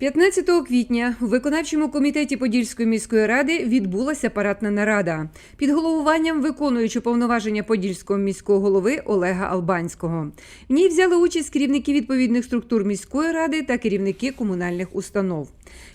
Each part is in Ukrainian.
15 квітня у виконавчому комітеті Подільської міської ради відбулася парадна нарада під головуванням виконуючого повноваження Подільського міського голови Олега Албанського. В ній взяли участь керівники відповідних структур міської ради та керівники комунальних установ.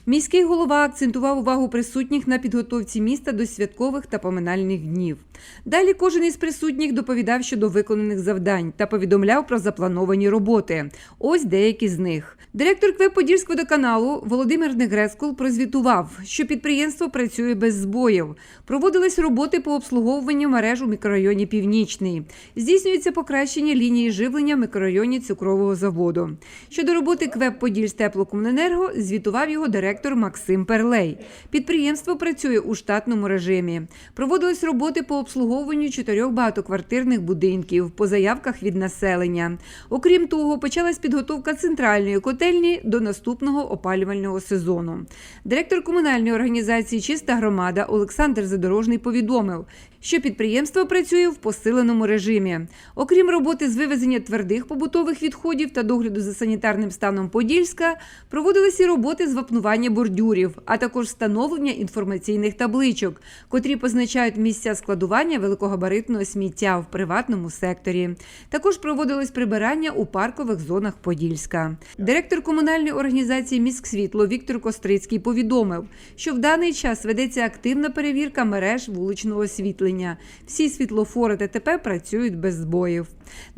Міський голова акцентував увагу присутніх на підготовці міста до святкових та поминальних днів. Далі кожен із присутніх доповідав щодо виконаних завдань та повідомляв про заплановані роботи. Ось деякі з них. Директор КВЕ Подільськводоканалу Володимир Негрескул прозвітував, що підприємство працює без збоїв. Проводились роботи по обслуговуванню мереж у мікрорайоні Північний. Здійснюється покращення лінії живлення в мікрорайоні цукрового заводу. Щодо роботи КВЕП Подільстеплокомуненерго звітував його директор Максим Перлей. Підприємство працює у штатному режимі. Проводились роботи по обслуговуванню чотирьох багатоквартирних будинків по заявках від населення. Окрім того, почалась підготовка центральної котельні до наступного опалювального сезону. Директор комунальної організації Чиста громада Олександр Задорожний повідомив, що підприємство працює в посиленому режимі. Окрім роботи з вивезення твердих побутових відходів та догляду за санітарним станом Подільська, проводилися і роботи з вапнування бордюрів, а також встановлення інформаційних табличок, котрі позначають місця складування великогабаритного сміття в приватному секторі. Також проводилось прибирання у паркових зонах Подільська. Директор комунальної організації Міськсвітло Віктор Кострицький повідомив, що в даний час ведеться активна перевірка мереж вуличного освітлення. Всі світлофори ТТП працюють без збоїв.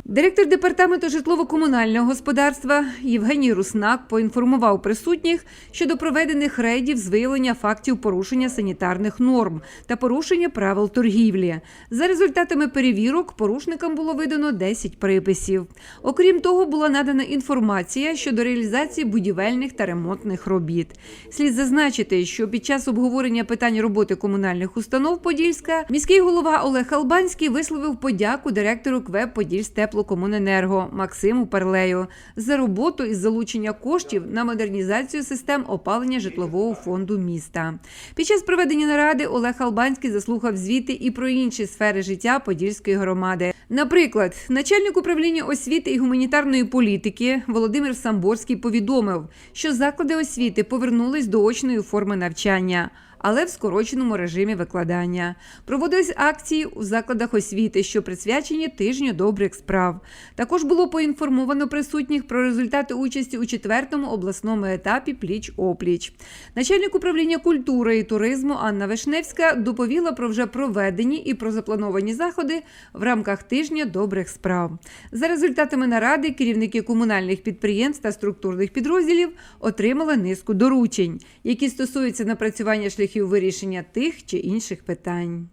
Директор департаменту житлово-комунального господарства Євгеній Руснак поінформував присутніх щодо проведених рейдів з виявлення фактів порушення санітарних норм та порушення правил торгівлі. За результатами перевірок порушникам було видано 10 приписів. Окрім того, була надана інформація щодо реалізації будівельних та ремонтних робіт. Слід зазначити, що під час обговорення питань роботи комунальних установ Подільська міський голова Олег Албанський висловив подяку директору КВЕП Подільстеплокомуненерго Максиму Перлею за роботу із залучення коштів на модернізацію систем опалення житлового фонду міста. Під час проведення наради Олег Албанський заслухав звіти і про інші сфери життя Подільської громади. Наприклад, начальник управління освіти і гуманітарної політики Володимир Самборський повідомив, що заклади освіти повернулись до очної форми навчання. Але в скороченому режимі викладання проводились акції у закладах освіти, що присвячені тижню добрих справ. Також було поінформовано присутніх про результати участі у четвертому обласному етапі пліч опліч. Начальник управління культури і туризму Анна Вишневська доповіла про вже проведені і про заплановані заходи в рамках тижня добрих справ. За результатами наради керівники комунальних підприємств та структурних підрозділів отримали низку доручень, які стосуються напрацювання шляхів вирішення тих чи інших питань.